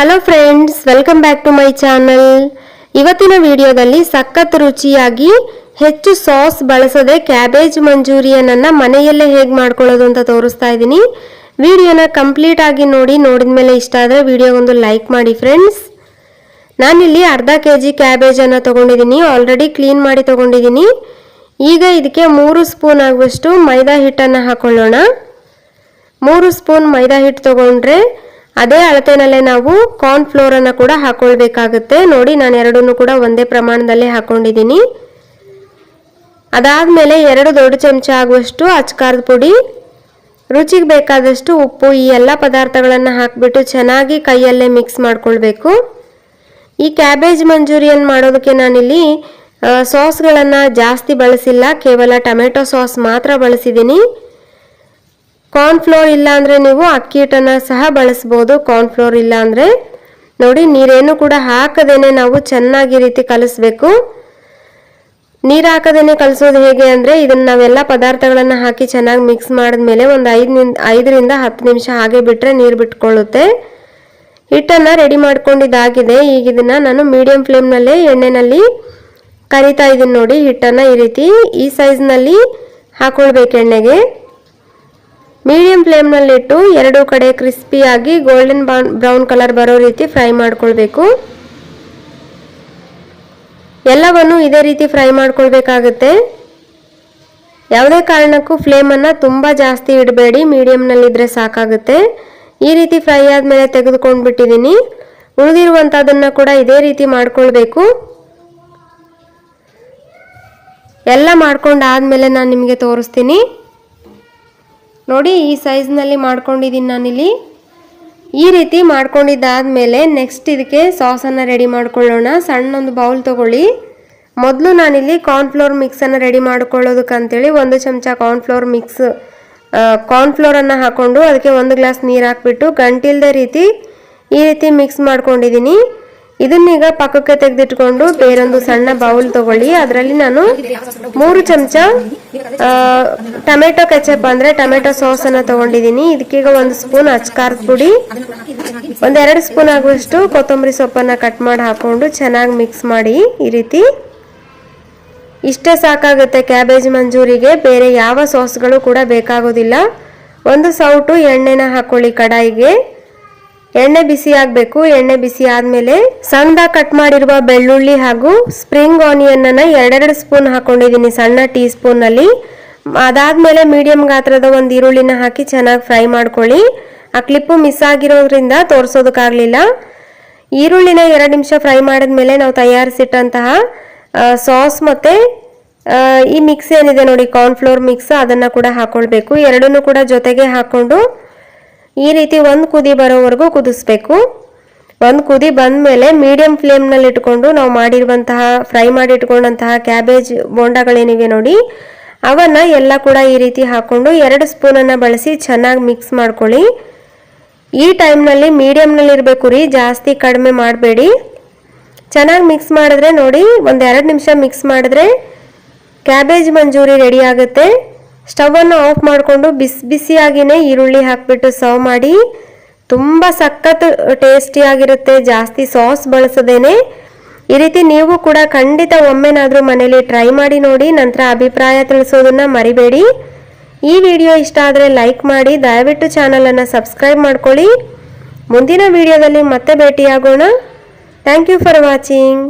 Hello friends welcome back to my channel ಇವತ್ತಿನ ವಿಡಿಯೋದಲ್ಲಿ ಸಖತ್ ರುಚಿಯಾಗಿ ಹೆಚ್ಚು ಸಾಸ್ ಬಳಸದೆ ಕ್ಯಾಬೇಜ್ ಮಂಚೂರಿಯನನ್ನು ಮನೆಯಲ್ಲೇ ಹೇಗೆ ಮಾಡ್ಕೊಳ್ಳೋದು ಅಂತ ತೋರಿಸ್ತಾ ಇದ್ದೀನಿ. ವಿಡಿಯೋನ ಕಂಪ್ಲೀಟ್ ಆಗಿ ನೋಡಿ ನೋಡಿದ ಮೇಲೆ ಇಷ್ಟ ಆದರೆ ವಿಡಿಯೋಗೊಂದು ಲೈಕ್ ಮಾಡಿ ಫ್ರೆಂಡ್ಸ್ ನಾನಿಲ್ಲಿ ಅರ್ಧ ಕೆ ಜಿ ಕ್ಯಾಬೇಜನ್ನು ತೊಗೊಂಡಿದ್ದೀನಿ ಆಲ್ರೆಡಿ ಕ್ಲೀನ್ ಮಾಡಿ ತೊಗೊಂಡಿದ್ದೀನಿ. ಈಗ ಇದಕ್ಕೆ ಮೂರು ಸ್ಪೂನ್ ಆಗುವಷ್ಟು ಮೈದಾ ಹಿಟ್ಟನ್ನು ಹಾಕೊಳ್ಳೋಣ. ಮೂರು ಸ್ಪೂನ್ ಮೈದಾ ಹಿಟ್ಟು ತಗೊಂಡ್ರೆ ಅದೇ ಅಳತೆನಲ್ಲೇ ನಾವು ಕಾರ್ನ್ ಫ್ಲೋರ್ ಫ್ಲೋರನ್ನು ಕೂಡ ಹಾಕೊಳ್ಬೇಕಾಗುತ್ತೆ. ನೋಡಿ, ನಾನು ಎರಡನ್ನೂ ಕೂಡ ಒಂದೇ ಪ್ರಮಾಣದಲ್ಲಿ ಹಾಕೊಂಡಿದ್ದೀನಿ. ಅದಾದ್ಮೇಲೆ ಎರಡು ದೊಡ್ಡ ಚಮಚ ಆಗುವಷ್ಟು ಅಚ್ಕಾರದ ಪುಡಿ, ರುಚಿಗೆ ಬೇಕಾದಷ್ಟು ಉಪ್ಪು, ಈ ಎಲ್ಲ ಪದಾರ್ಥಗಳನ್ನು ಹಾಕಿಬಿಟ್ಟು ಚೆನ್ನಾಗಿ ಕೈಯಲ್ಲೇ ಮಿಕ್ಸ್ ಮಾಡ್ಕೊಳ್ಬೇಕು. ಈ ಕ್ಯಾಬೇಜ್ ಮಂಚೂರಿಯನ್ ಮಾಡೋದಕ್ಕೆ ನಾನಿಲ್ಲಿ ಸಾಸ್ಗಳನ್ನು ಜಾಸ್ತಿ ಬಳಸಿಲ್ಲ. ಕೇವಲ ಟೊಮೆಟೊ ಸಾಸ್ ಮಾತ್ರ ಬಳಸಿದ್ದೀನಿ. ಕಾರ್ನ್ಫ್ಲೋರ್ ಇಲ್ಲ ಅಂದರೆ ನೀವು ಅಕ್ಕಿ ಹಿಟ್ಟನ್ನು ಸಹ ಬಳಸ್ಬೋದು. ಕಾರ್ನ್ಫ್ಲೋರ್ ಇಲ್ಲ ಅಂದರೆ ನೋಡಿ, ನೀರೇನು ಕೂಡ ಹಾಕದೇನೆ ನಾವು ಚೆನ್ನಾಗಿ ರೀತಿ ಕಲಿಸ್ಬೇಕು. ನೀರು ಹಾಕದೇನೆ ಕಲಿಸೋದು ಹೇಗೆ ಅಂದರೆ, ಇದನ್ನು ನಾವೆಲ್ಲ ಪದಾರ್ಥಗಳನ್ನು ಹಾಕಿ ಚೆನ್ನಾಗಿ ಮಿಕ್ಸ್ ಮಾಡಿದ್ಮೇಲೆ ಒಂದು ಐದು ನಿಮ್, ಐದರಿಂದ ಹತ್ತು ನಿಮಿಷ ಹಾಗೆ ಬಿಟ್ಟರೆ ನೀರು ಬಿಟ್ಕೊಳ್ಳುತ್ತೆ. ಹಿಟ್ಟನ್ನು ರೆಡಿ ಮಾಡ್ಕೊಂಡಿದ್ದಾಗಿದೆ ಈಗ ಇದನ್ನು ನಾನು ಮೀಡಿಯಂ ಫ್ಲೇಮ್ನಲ್ಲೇ ಎಣ್ಣೆನಲ್ಲಿ ಕರಿತಾ ಇದ್ದೀನಿ ನೋಡಿ, ಹಿಟ್ಟನ್ನು ಈ ರೀತಿ ಈ ಸೈಜ್ನಲ್ಲಿ ಹಾಕೊಳ್ಬೇಕು ಎಣ್ಣೆಗೆ. ಮೀಡಿಯಂ ಫ್ಲೇಮ್ನಲ್ಲಿಟ್ಟು ಎರಡು ಕಡೆ ಕ್ರಿಸ್ಪಿಯಾಗಿ ಗೋಲ್ಡನ್ ಬ್ರೌನ್ ಕಲರ್ ಬರೋ ರೀತಿ ಫ್ರೈ ಮಾಡ್ಕೊಳ್ಬೇಕು. ಎಲ್ಲವನ್ನು ಇದೇ ರೀತಿ ಫ್ರೈ ಮಾಡ್ಕೊಳ್ಬೇಕಾಗುತ್ತೆ. ಯಾವುದೇ ಕಾರಣಕ್ಕೂ ಫ್ಲೇಮನ್ನು ತುಂಬ ಜಾಸ್ತಿ ಇಡಬೇಡಿ ಮೀಡಿಯಂನಲ್ಲಿದ್ದರೆ ಸಾಕಾಗುತ್ತೆ. ಈ ರೀತಿ ಫ್ರೈ ಆದಮೇಲೆ ತೆಗೆದುಕೊಂಡು ಬಿಟ್ಟಿದ್ದೀನಿ ಉಳಿದಿರುವಂಥದ್ದನ್ನು ಕೂಡ ಇದೇ ರೀತಿ ಮಾಡ್ಕೊಳ್ಬೇಕು. ಎಲ್ಲ ಮಾಡ್ಕೊಂಡಾದ್ಮೇಲೆ ನಾನು ನಿಮಗೆ ತೋರಿಸ್ತೀನಿ. ನೋಡಿ, ಈ ಸೈಜ್ನಲ್ಲಿ ಮಾಡ್ಕೊಂಡಿದ್ದೀನಿ ನಾನಿಲ್ಲಿ. ಈ ರೀತಿ ಮಾಡ್ಕೊಂಡಿದ್ದಾದಮೇಲೆ ನೆಕ್ಸ್ಟ್ ಇದಕ್ಕೆ ಸಾಸನ್ನು ರೆಡಿ ಮಾಡ್ಕೊಳ್ಳೋಣ. ಸಣ್ಣೊಂದು ಬೌಲ್ ತೊಗೊಳ್ಳಿ. ಮೊದಲು ನಾನಿಲ್ಲಿ ಕಾರ್ನ್ಫ್ಲೋರ್ ಮಿಕ್ಸನ್ನು ರೆಡಿ ಮಾಡ್ಕೊಳ್ಳೋದಕ್ಕಂತೇಳಿ ಒಂದು ಚಮಚ ಕಾರ್ನ್ಫ್ಲೋರ್ ಮಿಕ್ಸ್ ಕಾರ್ನ್ಫ್ಲೋರನ್ನು ಹಾಕ್ಕೊಂಡು ಅದಕ್ಕೆ ಒಂದು ಗ್ಲಾಸ್ ನೀರು ಹಾಕ್ಬಿಟ್ಟು ಗಂಟಿಲ್ದೇ ರೀತಿ ಈ ರೀತಿ ಮಿಕ್ಸ್ ಮಾಡ್ಕೊಂಡಿದ್ದೀನಿ ಇದನ್ನೀಗ ಪಕ್ಕಕ್ಕೆ ತೆಗೆದಿಟ್ಕೊಂಡು ಬೇರೊಂದು ಸಣ್ಣ ಬೌಲ್ ತಗೊಳ್ಳಿ. ಅದರಲ್ಲಿ ನಾನು ಮೂರು ಚಮಚ ಟೊಮೆಟೊ ಕೆಚಪ್ ಅಂದ್ರೆ ಟೊಮೆಟೊ ಸಾಸ್ ಅನ್ನ ತಗೊಂಡಿದ್ದೀನಿ ಇದಕ್ಕೀಗ ಒಂದು ಸ್ಪೂನ್ ಅಚ್ಕಾರದ ಪುಡಿ ಒಂದೆರಡು ಸ್ಪೂನ್ ಆಗುವಷ್ಟು ಕೊತ್ತಂಬರಿ ಸೊಪ್ಪನ್ನ ಕಟ್ ಮಾಡಿ ಹಾಕೊಂಡು ಚೆನ್ನಾಗಿ ಮಿಕ್ಸ್ ಮಾಡಿ ಈ ರೀತಿ. ಇಷ್ಟೇ ಸಾಕಾಗುತ್ತೆ ಕ್ಯಾಬೇಜ್ ಮಂಜೂರಿಗೆ. ಬೇರೆ ಯಾವ ಸಾಸ್ಗಳು ಕೂಡ ಬೇಕಾಗೋದಿಲ್ಲ. ಒಂದು ಸೌಟು ಎಣ್ಣೆನ ಹಾಕೊಳ್ಳಿ ಕಡಾಯಿಗೆ. ಎಣ್ಣೆ ಬಿಸಿ ಆಗಬೇಕು. ಎಣ್ಣೆ ಬಿಸಿ ಆದಮೇಲೆ ಸಣ್ಣದಾಗಿ ಕಟ್ ಮಾಡಿರುವ ಬೆಳ್ಳುಳ್ಳಿ ಹಾಗೂ ಸ್ಪ್ರಿಂಗ್ ಆನಿಯನ್ನ ಎರಡೆರಡು ಸ್ಪೂನ್ ಹಾಕೊಂಡಿದ್ದೀನಿ ಸಣ್ಣ ಟೀ ಸ್ಪೂನ್ ಅಲ್ಲಿ ಅದಾದ್ಮೇಲೆ ಮೀಡಿಯಂ ಗಾತ್ರದ ಒಂದು ಈರುಳ್ಳಿನ ಹಾಕಿ ಚೆನ್ನಾಗಿ ಫ್ರೈ ಮಾಡ್ಕೊಳ್ಳಿ. ಆ ಕ್ಲಿಪ್ಪು ಮಿಸ್ ಆಗಿರೋದ್ರಿಂದ ತೋರಿಸೋದಕ್ಕಾಗಲಿಲ್ಲ. ಈರುಳ್ಳಿನ ಎರಡು ನಿಮಿಷ ಫ್ರೈ ಮಾಡಿದ್ಮೇಲೆ ನಾವು ತಯಾರಿಸಿಟ್ಟಂತಹ ಸಾಸ್ ಮತ್ತು ಈ ಮಿಕ್ಸ್ ಏನಿದೆ ನೋಡಿ, ಕಾರ್ನ್ಫ್ಲೋರ್ ಮಿಕ್ಸ್ ಅದನ್ನು ಕೂಡ ಹಾಕೊಳ್ಬೇಕು. ಎರಡನ್ನೂ ಕೂಡ ಜೊತೆಗೆ ಹಾಕ್ಕೊಂಡು ಈ ರೀತಿ ಒಂದು ಕುದಿ ಬರೋವರೆಗೂ ಕುದಿಸ್ಬೇಕು. ಒಂದು ಕುದಿ ಬಂದಮೇಲೆ ಮೀಡಿಯಂ ಫ್ಲೇಮ್ನಲ್ಲಿ ಇಟ್ಕೊಂಡು ನಾವು ಮಾಡಿರುವಂತಹ ಫ್ರೈ ಮಾಡಿ ಇಟ್ಕೊಂಡಂತಹ ಕ್ಯಾಬೇಜ್ ಬೋಂಡಗಳೇನಿವೆ ನೋಡಿ, ಅವನ್ನ ಎಲ್ಲ ಕೂಡ ಈ ರೀತಿ ಹಾಕ್ಕೊಂಡು ಎರಡು ಸ್ಪೂನನ್ನು ಬಳಸಿ ಚೆನ್ನಾಗಿ ಮಿಕ್ಸ್ ಮಾಡ್ಕೊಳ್ಳಿ. ಈ ಟೈಮ್ನಲ್ಲಿ ಮೀಡಿಯಮ್ನಲ್ಲಿ ಇರಬೇಕು ರೀ, ಜಾಸ್ತಿ ಕಡಿಮೆ ಮಾಡಬೇಡಿ. ಚೆನ್ನಾಗಿ ಮಿಕ್ಸ್ ಮಾಡಿದ್ರೆ ನೋಡಿ, ಒಂದು ಎರಡು ನಿಮಿಷ ಮಿಕ್ಸ್ ಮಾಡಿದ್ರೆ ಕ್ಯಾಬೇಜ್ ಮಂಜೂರಿ ರೆಡಿ ಆಗುತ್ತೆ. ಸ್ಟವನ್ನು ಆಫ್ ಮಾಡಿಕೊಂಡು ಬಿಸಿ ಬಿಸಿಯಾಗಿಯೇ ಈರುಳ್ಳಿ ಹಾಕಿಬಿಟ್ಟು ಸರ್ವ್ ಮಾಡಿ. ತುಂಬ ಸಖತ್ ಟೇಸ್ಟಿಯಾಗಿರುತ್ತೆ ಜಾಸ್ತಿ ಸಾಸ್ ಬಳಸದೇನೆ. ಈ ರೀತಿ ನೀವು ಕೂಡ ಖಂಡಿತ ಒಮ್ಮೆನಾದರೂ ಮನೇಲಿ ಟ್ರೈ ಮಾಡಿ ನೋಡಿ, ನಂತರ ಅಭಿಪ್ರಾಯ ತಿಳಿಸೋದನ್ನ ಮರಿಬೇಡಿ. ಈ ವಿಡಿಯೋ ಇಷ್ಟ ಆದರೆ ಲೈಕ್ ಮಾಡಿ, ದಯವಿಟ್ಟು ಚಾನಲನ್ನು ಸಬ್ಸ್ಕ್ರೈಬ್ ಮಾಡ್ಕೊಳ್ಳಿ. ಮುಂದಿನ ವಿಡಿಯೋದಲ್ಲಿ ಮತ್ತೆ ಭೇಟಿಯಾಗೋಣ. Thank you for watching.